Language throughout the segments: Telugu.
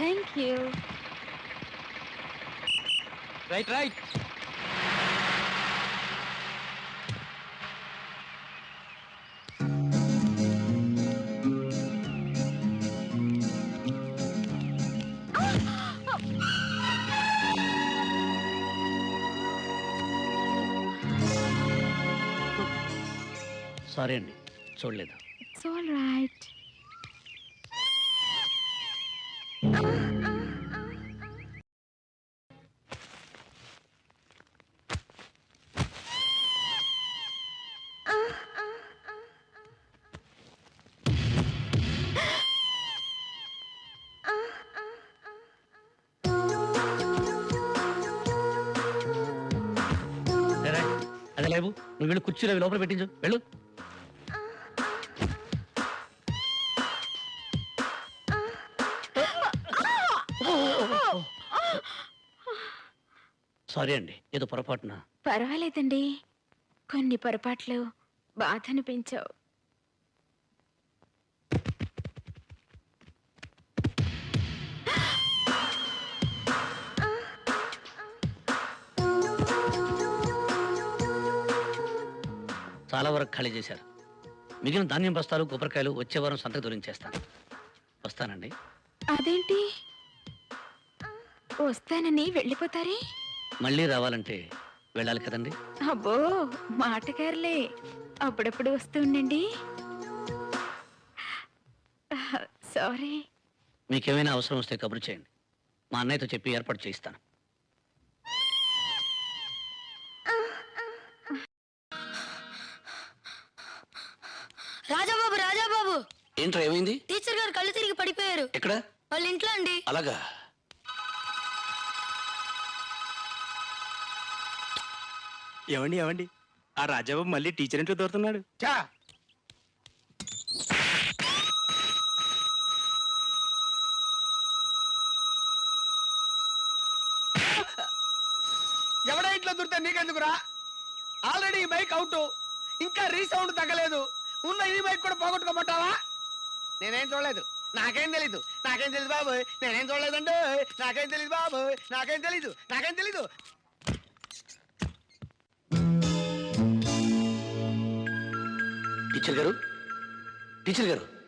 Thank you right right sorry అండి చూడలేదు ఇట్స్ ఆల్ రైట్ సరే అదే లేవు నువ్వు వెళ్ళి కుర్చీలో లోపల పెట్టించు. వెళ్ళు. సారీ అండి ఏదో పొరపాటున. పర్వాలేదండి. కొన్ని పొరపాట్లు బాధ అనిపించావు చాలా వరకు ఖాళీ చేశారు. మిగిలిన ధాన్యం బస్తాలు కొబ్బరికాయలు వచ్చే వారం సంతకు దొరించేస్తాను వస్తానండి. అదేంటి? వస్తానని వెళ్ళిపోతారే? మళ్ళీ రావాలంటే వెళ్ళాలి కదండి? అబ్బో మాటగారులే. అప్పుడప్పుడు వస్తూ ఉండండి. సారీ. మీకేమైనా అవసరం వస్తే కబురు చేయండి. మా అన్నయ్యతో చెప్పి ఏర్పాటు చేయిస్తాను. రాజాబాబు రాజాబాబు. ఏంట్రా ఏమైంది? టీచర్ గారు కళ్ళు తిరిగి పడిపోయారు. ఎక్కడ? వాళ్ళ ఇంట్లో అండి. అలాగా? ఏమండి ఏమండి? ఆ రాజాబాబు మళ్ళీ టీచర్ ఇంట్లో దొరుకుతున్నాడు. చా ఎవడ ఇంట్లో దొరికితే నీకెందుకురా? ఆల్రెడీ ఈ బైక్ అవుట్ ఇంకా రీసౌండ్ తగ్గలేదు. ఉన్న ఈ బైక్ కూడా పోగొట్టుకోమంటావా? నేనేం చూడలేదు. నాకేం తెలీదు. నాకేం తెలీదు బాబు. నేనేం చూడలేదండి. నాకేం తెలీదు బాబు. నాకేం తెలీదు. నాకేం తెలీదు. టీచర్ గారు? టీచర్ గారు?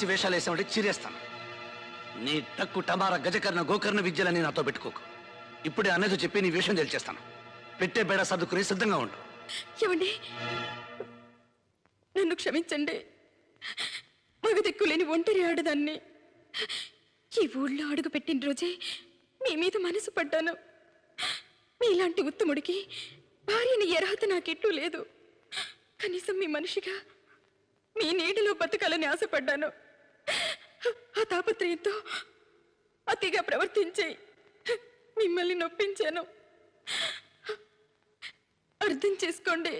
పిచ్చి వేషాలు వేసామంటే చీరేస్తాను. నీ టక్కు టమారా గజకర్ణ గోకర్ణ విద్యలని నాతో పెట్టుకోకు. ఇప్పుడే అన్నది చెప్పి నీ విషయం తెలిచేస్తాను పెట్టే బేడ సర్దుకుని సిద్ధంగా ఉండు. ఏమండి? నన్ను క్షమించండి. మగ దిక్కులేని ఒంటరి ఆడదాన్ని. ఈ ఊళ్ళో అడుగు పెట్టిన రోజే మీ మీద మనసు పడ్డాను. మీలాంటి ఉత్తముడికి భార్యని ఎరహత నాకెట్టూ లేదు. కనీసం మీ మనిషిగా మీ నీటిలో బతకాలని ఆశపడ్డాను. ఆ తాపత్రయంతో అతిగా ప్రవర్తించాయి మిమ్మల్ని నొప్పించాను. అర్థం చేసుకోండి.